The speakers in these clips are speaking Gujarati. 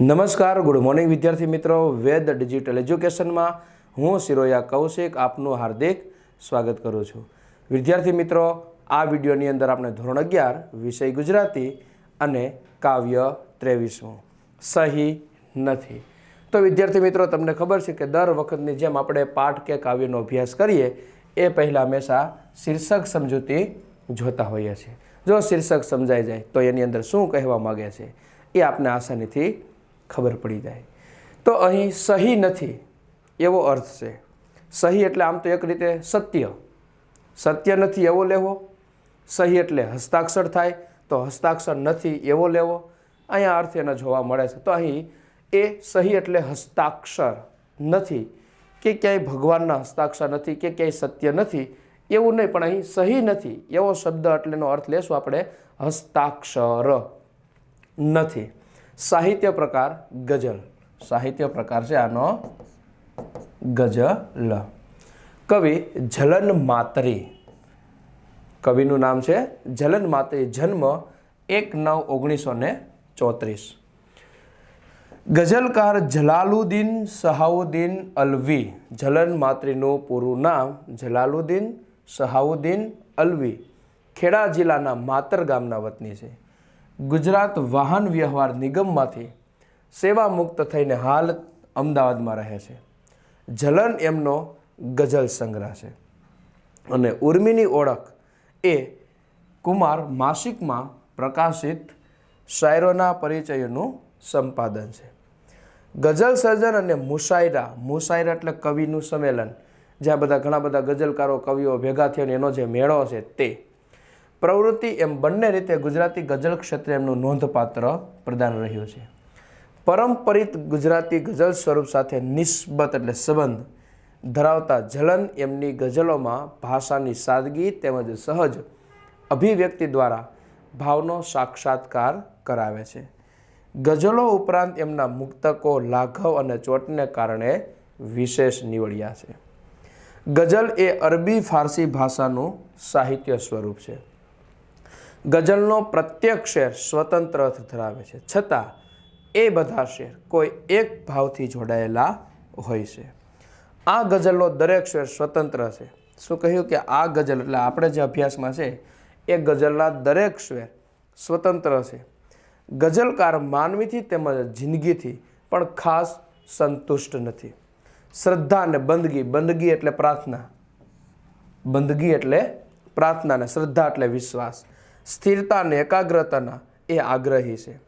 નમસ્કાર, ગુડ મોર્નિંગ વિદ્યાર્થી મિત્રો. વેદ ડિજિટલ એજ્યુકેશનમાં હું સિરોયા કૌશિક આપનું હાર્દિક સ્વાગત કરું છું. વિદ્યાર્થી મિત્રો, આ વિડીયોની અંદર આપણે ધોરણ અગિયાર, વિષય ગુજરાતી અને કાવ્ય ત્રેવીસમું. સહી નથી. તો વિદ્યાર્થી મિત્રો, તમને ખબર છે કે દર વખતની જેમ આપણે પાઠ કે કાવ્યનો અભ્યાસ કરીએ, એ પહેલાં હંમેશા શીર્ષક સમજૂતી જોતા હોઈએ છીએ. જો શીર્ષક સમજાઈ જાય, તો એની અંદર શું કહેવા માગે છે, એ આપને આસાનીથી ખબર પડી જાય. તો અહીં સહી નથી, એવો અર્થ છે. સહી એટલે આમ તો એક રીતે સત્ય. સત્ય નથી, એવો લેવો. સહી એટલે હસ્તાક્ષર થાય, તો હસ્તાક્ષર નથી, એવો લેવો. અહીંયા અર્થ એનો જોવા મળે છે. તો અહીં એ સહી એટલે હસ્તાક્ષર નથી, કે ક્યાંય ભગવાનના હસ્તાક્ષર નથી, કે ક્યાંય સત્ય નથી, એવું નહીં, પણ અહીં સહી નથી, એવો શબ્દ એટલેનો અર્થ લેશું આપણે, હસ્તાક્ષર નથી. સાહિત્ય પ્રકાર ગઝલ. સાહિત્ય પ્રકાર છે આનો ગઝલ. કવિ જલન માતરી. કવિનું નામ છે જલન માતરી જન્મ એક નવ ઓગણીસો ને ચોત્રીસ. ગઝલકાર જલાલુદ્દીન સહાઉદ્દીન અલવી. જલન માત્રીનું પૂરું નામ જલાલુદ્દીન સહાઉદ્દીન અલવી. ખેડા જિલ્લાના માતર ગામના વતની છે. ગુજરાત વાહન વ્યવહાર નિગમમાંથી સેવા મુક્ત થઈને હાલ અમદાવાદમાં રહે છે. જલન એમનો ગઝલ સંગ્રહ છે. અને ઉર્મિની ઓળખ એ કુમાર માસિકમાં પ્રકાશિત શાયરોના પરિચયનું સંપાદન છે. ગઝલ સર્જન અને મુશાયરા મુશાયરા એટલે કવિનું સંમેલન, જ્યાં બધા ઘણા બધા ગઝલકારો, કવિઓ ભેગા થઈને એનો જે મેળો છે તે પ્રવૃત્તિ એમ બંને રીતે ગુજરાતી ગઝલ ક્ષેત્રે એમનું નોંધપાત્ર પ્રદાન રહ્યું છે. પરંપરિત ગુજરાતી ગઝલ સ્વરૂપ સાથે નિસ્બત એટલે સંબંધ ધરાવતા જલન એમની ગઝલોમાં ભાષાની સાદગી તેમજ સહજ અભિવ્યક્તિ દ્વારા ભાવનો સાક્ષાત્કાર કરાવે છે. ગઝલો ઉપરાંત એમના મુક્તકો લાઘવ અને ચોટને કારણે વિશેષ નીવડ્યા છે. ગઝલ એ અરબી ફારસી ભાષાનું સાહિત્ય સ્વરૂપ છે. ગઝલનો પ્રત્યેક શેર સ્વતંત્ર અર્થ ધરાવે છે. છતાં, એ બધા શેર કોઈ એક ભાવથી જોડાયેલા હોય છે. આ ગઝલનો દરેક શેર સ્વતંત્ર છે. શું કહ્યું કે આ ગઝલ, એટલે આપણે જે અભ્યાસમાં છે, એ ગઝલના દરેક શેર સ્વતંત્ર છે. ગઝલકાર માનવીથી તેમજ જિંદગીથી પણ ખાસ સંતુષ્ટ નથી. શ્રદ્ધા અને બંદગી બંદગી એટલે પ્રાર્થના. બંદગી એટલે પ્રાર્થના અને શ્રદ્ધા એટલે વિશ્વાસ. સ્થિરતા અને એકાગ્રતાના એ આગ્રહી છે.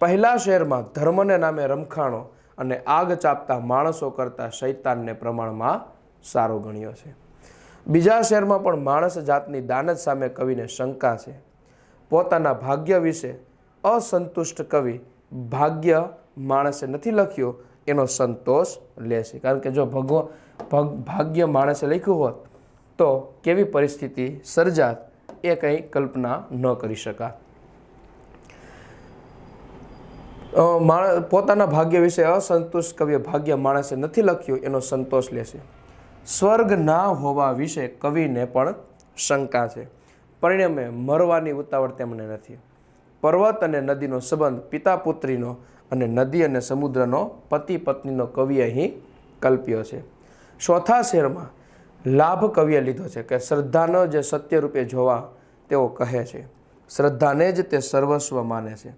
પહેલા શહેરમાં ધર્મને નામે રમખાણો અને આગ ચાપતા માણસો કરતાં શૈતાનને પ્રમાણમાં સારો ગણ્યો છે. બીજા શહેરમાં પણ માણસ જાતની દાનત સામે કવિને શંકા છે. પોતાના ભાગ્ય વિશે અસંતુષ્ટ કવિ ભાગ્ય માણસે નથી લખ્યો, એનો સંતોષ લે છે. કારણ કે જો ભગવ, ભગ, ભાગ્ય માણસે લખ્યું હોત તો કેવી પરિસ્થિતિ સર્જાત? એ કંઈ કલ્પના ન કરી શકા. પોતાના ભાગ્ય વિશે અસંતોષ કવિએ ભાગ્ય માણસે નથી લખ્યું, એનો સંતોષ લેશે સ્વર્ગ ના હોવા વિશે કવિને પણ શંકા છે. પરિણામે મરવાની ઉતાવળ તેમને નથી. પર્વત અને નદીનો સંબંધ પિતા પુત્રીનો અને નદી અને સમુદ્રનો પતિ પત્નીનો કવિ અહીં કલ્પ્યો છે. ચોથા શેરમાં લાભ કવિએ લીધો છે કે શ્રદ્ધાનો જે સત્ય રૂપે જોવા તેઓ કહે છે. શ્રદ્ધાને જ તે સર્વસ્વ માને છે.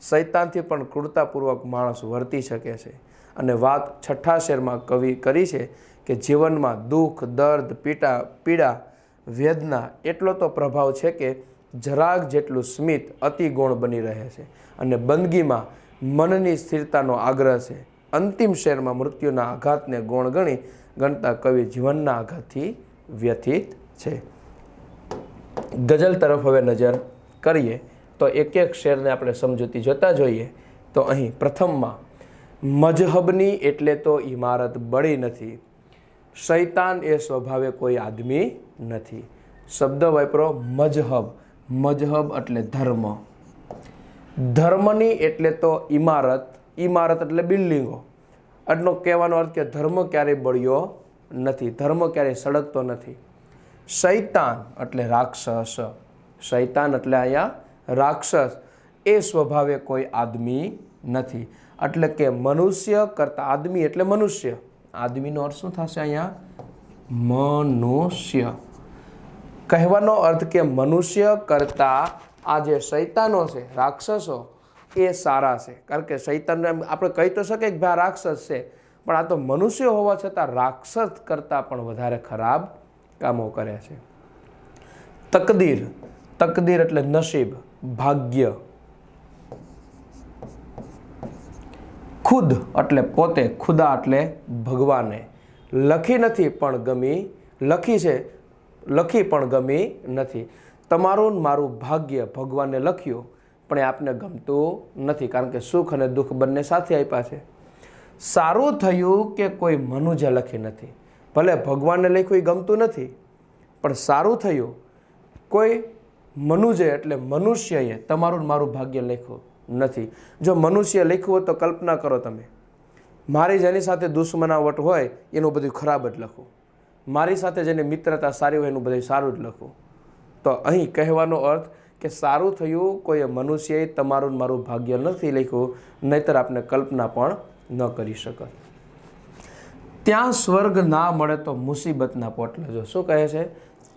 સૈતાનથી પણ ક્રૂરતાપૂર્વક માણસ વર્તી શકે છે. અને વાત છઠ્ઠા શેરમાં કવિ કરી છે કે જીવનમાં દુઃખ, દર્દ પીટા પીડા, વેદના એટલો તો પ્રભાવ છે કે જરાક જેટલું સ્મિત અતિ ગુણ બની રહે છે. અને બંદગીમાં મનની સ્થિરતાનો આગ્રહ છે. અંતિમ શેરમાં મૃત્યુના આઘાતને ગુણ ગણી ગણતા કવિ જીવનના આઘાતથી વ્યથિત છે. ગઝલ તરફ હવે નજર કરીએ, તો એક એક શેરને આપણે સમજૂતી જોતા જોઈએ. તો અહીં પ્રથમમાં, મજહબની એટલે તો ઇમારત બળી નથી. શૈતાન એ સ્વભાવે કોઈ આદમી નથી. શબ્દ વાપરો, મજહબ. મજહબ એટલે ધર્મ. ધર્મની એટલે તો ઇમારત ઇમારત એટલે બિલ્ડિંગો. એટલો કહેવાનો અર્થ કે ધર્મ ક્યારેય બળ્યો નથી, ધર્મ ક્યારેય સળગતો નથી. શૈતાન એટલે રાક્ષસ, શૈતાન એટલે અહીંયા રાક્ષસ. એ સ્વભાવે કોઈ આદમી નથી. એટલે કે મનુષ્ય કરતાં આદમી એટલે મનુષ્ય. આદમીનો અર્થ શું થશે અહીંયા? મનુષ્ય. કહેવાનો અર્થ કે મનુષ્ય કરતાં આ જે શૈતાનો છે, રાક્ષસો એ સારા છે. કારણ કે શૈતાનને એમ આપણે કહી તો શકીએ કે ભાઈ રાક્ષસ છે. પણ આ તો મનુષ્ય હોવા છતાં રાક્ષસ કરતાં પણ વધારે ખરાબ કામો કરે છે. તકદીર તકદીર એટલે નસીબ, ભાગ્ય. ખુદ એટલે પોતે, ખુદા એટલે ભગવાને. લખી નથી પણ ગમી, લખી છે, લખી પણ ગમી નથી. તમારું મારું ભાગ્ય ભગવાને લખ્યું પણ એ આપને ગમતું નથી, કારણ કે સુખ અને દુઃખ બંને સાથે આપ્યા છે. સારું થયું કે કોઈ મનુજે લખી નથી. ભલે ભગવાનને લખ્યું એ ગમતું નથી, પણ સારું થયું. કોઈ મનુજે એટલે મનુષ્યએ તમારું મારું ભાગ્ય લખ્યું નથી. જો મનુષ્ય લખ્યું હોય તો કલ્પના કરો તમે. મારી જેની સાથે દુશ્મનાવટ હોય, એનું બધું ખરાબ જ લખું. મારી સાથે જેની મિત્રતા સારી હોય, એનું બધું સારું જ લખું. તો અહીં કહેવાનો અર્થ કે સારું થયું, કોઈ મનુષ્યએ તમારું મારું ભાગ્ય નથી લખ્યું, નહીતર આપણે કલ્પના પણ ન કરી શકત. ત્યાં સ્વર્ગ ના મળે તો મુસીબતના પોટલા જો શું કહે છે?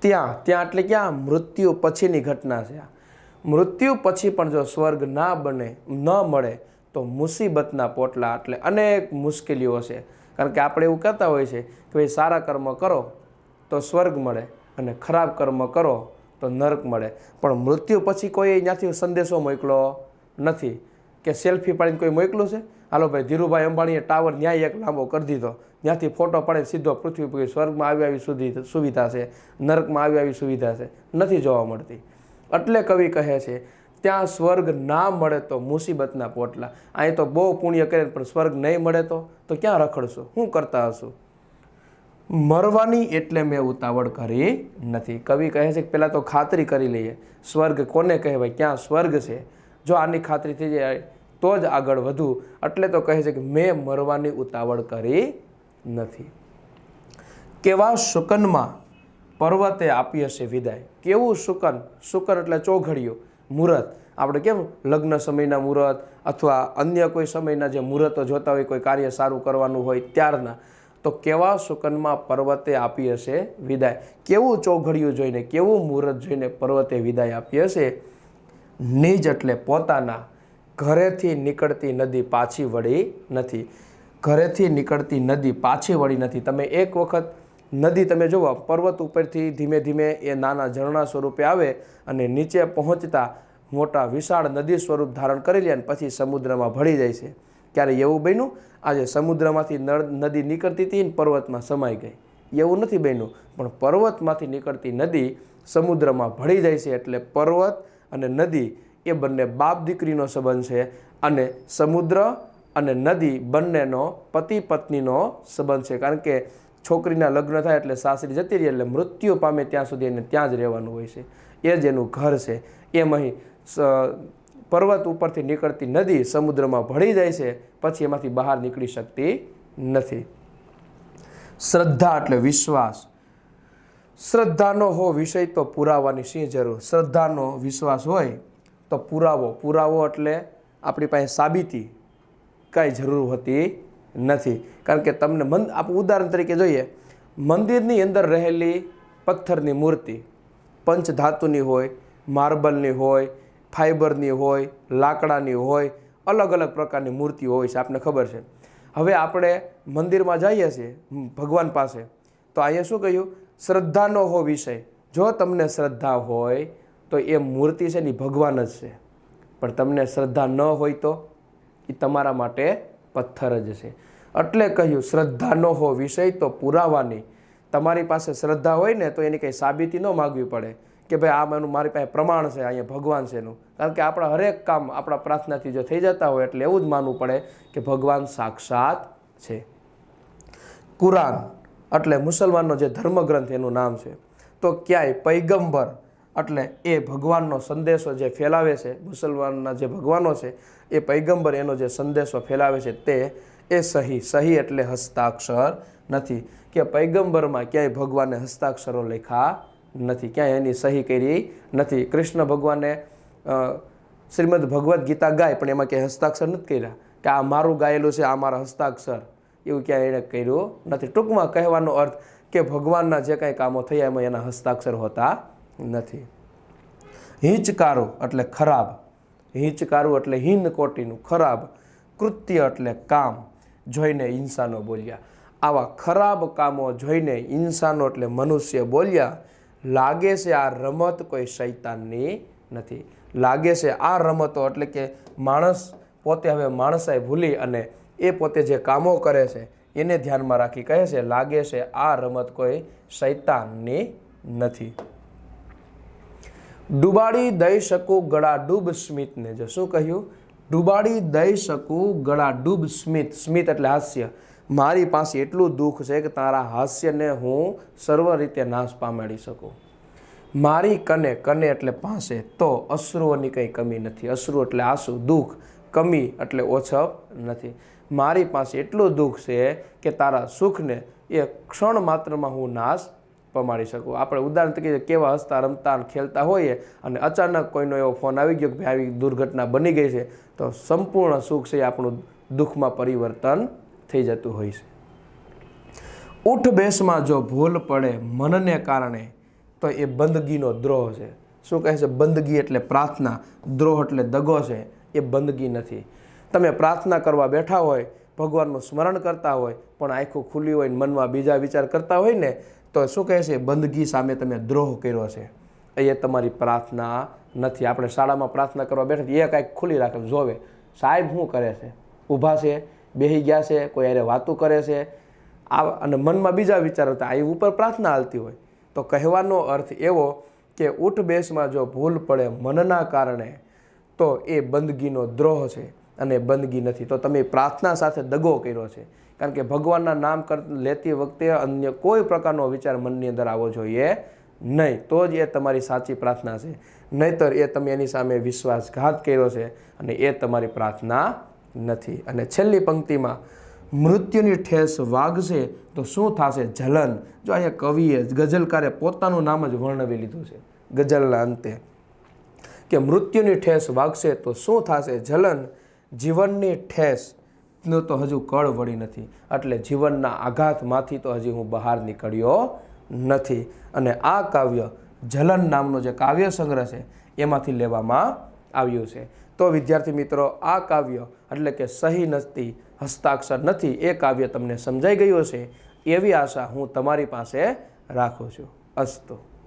ત્યાં ત્યાં એટલે ક્યાં મૃત્યુ પછીની ઘટના છે મૃત્યુ પછી પણ જો સ્વર્ગ ના બને, ન મળે, તો મુસીબતના પોટલા એટલે અનેક મુશ્કેલીઓ છે. કારણ કે આપણે એવું કહેતા હોય છે કે ભાઈ સારા કર્મ કરો, તો સ્વર્ગ મળે અને ખરાબ કર્મ કરો તો નરક મળે. પણ મૃત્યુ પછી કોઈ ત્યાંથી સંદેશો મોકલો નથી. કે સેલ્ફી પાડીને કોઈ મોકલું છે? હાલો ભાઈ, ધીરુભાઈ અંબાણીએ ટાવર ન્યાય એક લાંબો કરી દીધો. ત્યાંથી ફોટો પડે સીધો પૃથ્વી પર સ્વર્ગમાં આવી આવી સુધી સુવિધા છે. નરકમાં આવી આવી સુવિધા છે. નથી જોવા મળતી. એટલે કવિ કહે છે, ત્યાં સ્વર્ગ ના મળે તો મુસીબતના પોટલા. અહીં તો બહુ પુણ્ય કરે પણ સ્વર્ગ નહીં મળે તો? તો ક્યાં રખડશું? શું કરતા હશું? મરવાની એટલે મેં ઉતાવળ કરી નથી. કવિ કહે છે કે પહેલાં તો ખાતરી કરી લઈએ. સ્વર્ગ કોને કહેવાય? ક્યાં સ્વર્ગ છે? જો આની ખાતરી થઈ જાય, તો જ આગળ વધુ. એટલે તો કહે છે કે મેં મરવાની ઉતાવળ કરી નથી. કેવા શુકનમાં પર્વતે આપી હશે વિદાય? કેવું શુકન? શુકન એટલે ચોઘડિયું મુહૂર્ત. આપણે કેમ લગ્ન સમયના મુહૂર્ત અથવા અન્ય કોઈ સમયના જે મુહૂર્તો જોતા હોય, કોઈ કાર્ય સારું કરવાનું હોય ત્યારના. તો કેવા શુકનમાં પર્વતે આપી હશે વિદાય? કેવું ચોઘડિયું જોઈને, કેવું મુહૂર્ત જોઈને પર્વતે વિદાય આપી હશે? નિજ એટલે પોતાના, ઘરેથી નીકળતી નદી પાછી વળી નથી. ઘરેથી નીકળતી નદી પાછી વળી નથી. તમે એક વખત નદી તમે જુઓ પર્વત ઉપરથી ધીમે ધીમે એ નાના ઝરણા સ્વરૂપે આવે અને નીચે પહોંચતા મોટા વિશાળ નદી સ્વરૂપ ધારણ કરી લે અને પછી સમુદ્રમાં ભળી જાય છે. ક્યારે એવું બન્યું? આજે સમુદ્રમાંથી નળ, નદી નીકળતી હતી ને પર્વતમાં સમાઈ ગઈ. એવું નથી બન્યું, પણ પર્વતમાંથી નીકળતી નદી સમુદ્રમાં ભળી જાય છે એટલે પર્વત અને નદી એ બંને બાપ દીકરીનો સંબંધ છે અને સમુદ્ર અને નદી બંનેનો પતિ પત્નીનો સંબંધ છે. કારણ કે છોકરીના લગ્ન થાય એટલે સાસરી જતી રહી એટલે મૃત્યુ પામે ત્યાં સુધી એને ત્યાં જ રહેવાનું હોય છે. એ જ એનું ઘર છે. એમ અહીં પર્વત ઉપરથી નીકળતી નદી સમુદ્રમાં ભળી જાય છે, પછી એમાંથી બહાર નીકળી શકતી નથી. શ્રદ્ધા એટલે વિશ્વાસ. શ્રદ્ધાનો હો વિષય તો પુરાવાની શી જરૂર? શ્રદ્ધાનો વિશ્વાસ હોય તો પુરાવો. પુરાવો એટલે આપણી પાસે સાબિતી કાંઈ જરૂર હોતી નથી. કારણ કે તમને મન આપણે ઉદાહરણ તરીકે જોઈએ, મંદિરની અંદર રહેલી પથ્થરની મૂર્તિ, પંચધાતુની હોય, માર્બલની હોય ફાઇબરની હોય, લાકડાની હોય, અલગ અલગ પ્રકારની મૂર્તિઓ હોય છે, આપને ખબર છે. હવે આપણે મંદિરમાં જઈએ છીએ ભગવાન પાસે. તો અહીંયા શું કહ્યું? શ્રદ્ધાનો હો વિષય. જો તમને શ્રદ્ધા હોય, તો એ મૂર્તિ છે ને ભગવાન જ છે. પણ તમને શ્રદ્ધા ન હોય તો એ તમારા માટે પથ્થર જ છે. એટલે કહ્યું, શ્રદ્ધાનો હો વિષય તો પુરાવાની. તમારી પાસે શ્રદ્ધા હોય ને તો એની કંઈ સાબિતી ન માગવી પડે. કે ભાઈ આ એનું મારી પાસે પ્રમાણ છે, અહીંયા ભગવાન છે એનું. કારણ કે આપણા હરેક કામ આપણા પ્રાર્થનાથી જો થઈ જતા હોય એટલે એવું જ માનવું પડે કે ભગવાન સાક્ષાત છે. કુરાન એટલે મુસલમાનનો જે ધર્મગ્રંથ એનું નામ છે, તો ક્યાંય પૈગંબર એટલે એ ભગવાનનો સંદેશો જે ફેલાવે છે, મુસલમાનના જે ભગવાનો છે, એ પૈગંબર એનો જે સંદેશો ફેલાવે છે તે એ સહી. સહી એટલે હસ્તાક્ષર નથી. કે પૈગંબરમાં ક્યાંય ભગવાને હસ્તાક્ષરો લખ્યા નથી. ક્યાંય એની સહી કરી નથી. કૃષ્ણ ભગવાને શ્રીમદ ભગવદ્ ગીતા ગાય, પણ એમાં ક્યાંય હસ્તાક્ષર નથી કર્યા કે આ મારું ગાયેલું છે, આ મારા હસ્તાક્ષર. એવું ક્યાંય એણે કર્યું નથી. ટૂંકમાં કહેવાનો અર્થ કે ભગવાનના જે કાંઈ કામો થયા એમાં એના હસ્તાક્ષર હોતા નથી. હિંચકારો એટલે ખરાબ. હિંચકારું એટલે હિન કોટીનું ખરાબ. કૃત્ય એટલે કામ. જોઈને ઇન્સાનો બોલ્યા. આવા ખરાબ કામો જોઈને ઇન્સાનો એટલે મનુષ્ય બોલ્યા લાગે છે આ રમત કોઈ શૈતાનની નથી. લાગે છે આ રમતો એટલે કે માણસ પોતે હવે માણસાઈ ભૂલી અને એ પોતે જે કામો કરે છે, એને ધ્યાનમાં રાખી કહે છે, લાગે છે આ રમત કોઈ શૈતાનની નથી. ડુબાડી દઈ શકું ગળા ડૂબ સ્મિતને જો. શું કહ્યું? ડુબાડી દઈ શકું ગળા ડૂબ સ્મિત. સ્મિત એટલે હાસ્ય. મારી પાસે એટલું દુઃખ છે કે તારા હાસ્યને હું સર્વ રીતે નાશ પામાડી શકું. મારી કને કને એટલે પાસે તો અશ્રુઓની કંઈ કમી નથી. અશ્રુ એટલે આંસુ, દુઃખ. કમી એટલે ઓછપ નથી. મારી પાસે એટલું દુઃખ છે કે તારા સુખને એ ક્ષણ માત્રમાં હું નાશ પમાડી શકું. આપણે ઉદાહરણ તરીકે કેવા હસતા, રમતા ખેલતા હોઈએ અને અચાનક કોઈનો એવો ફોન આવી ગયો કે ભાઈ આવી દુર્ઘટના બની ગઈ છે, તો સંપૂર્ણ સુખ છે એ આપણું દુઃખમાં પરિવર્તન થઈ જતું હોય છે. ઉઠ બેસમાં જો ભૂલ પડે મનને કારણે, તો એ બંદગીનો દ્રોહ છે. શું કહે છે? બંદગી એટલે પ્રાર્થના, દ્રોહ એટલે દગો છે. એ બંદગી નથી. તમે પ્રાર્થના કરવા બેઠા હોય, ભગવાનનું સ્મરણ કરતા હોય, પણ આંખો ખુલ્લી હોય ને મનમાં બીજા વિચાર કરતા હોય ને, તો શું કહે છે? બંદગી સામે તમે દ્રોહ કર્યો છે. એ તમારી પ્રાર્થના નથી. આપણે શાળામાં પ્રાર્થના કરવા બેઠા એ કાંઈક ખુલ્લી રાખે, જોવે. સાહેબ શું કરે છે? ઊભા છે બેહી ગયા છે, કોઈ અરે વાતો કરે છે. આ અને મનમાં બીજા વિચાર હતા એ ઉપર પ્રાર્થના હાલતી હોય. તો કહેવાનો અર્થ એવો કે ઊઠ બેસમાં જો ભૂલ પડે મનના કારણે, તો એ બંદગીનો દ્રોહ છે અને બંદગી નથી. તો તમે પ્રાર્થના સાથે દગો કર્યો છે. કારણ કે ભગવાનના નામ કર, લેતી વખતે અન્ય કોઈ પ્રકારનો વિચાર મનની અંદર આવવો જોઈએ નહીં. તો જ એ તમારી સાચી પ્રાર્થના છે. નહીતર એ તમે એની સામે વિશ્વાસઘાત કર્યો છે અને એ તમારી પ્રાર્થના નથી. અને છેલ્લી પંક્તિમાં, મૃત્યુની ઠેસ વાગશે તો શું થશે જલન? જો અહીંયા કવિએ ગઝલકારે પોતાનું નામ જ વર્ણવી લીધું છે, ગઝલના અંતે. કે મૃત્યુની ઠેસ વાગશે તો શું થશે જલન? જીવનની ઠેસ નો તો હજુ કળ વળી નથી. એટલે જીવનના આઘાતમાંથી તો હજી હું બહાર નીકળ્યો નથી. અને આ કાવ્ય જલન નામનો જે કાવ્ય સંગ્રહ છે, એમાંથી લેવામાં આવ્યું છે. તો વિદ્યાર્થી મિત્રો, આ કાવ્ય એટલે કે સહી નથી હસ્તાક્ષર નથી, એ કાવ્ય તમને સમજાઈ ગયું હશે, એવી આશા હું તમારી પાસે રાખું છું. અસ્તુ.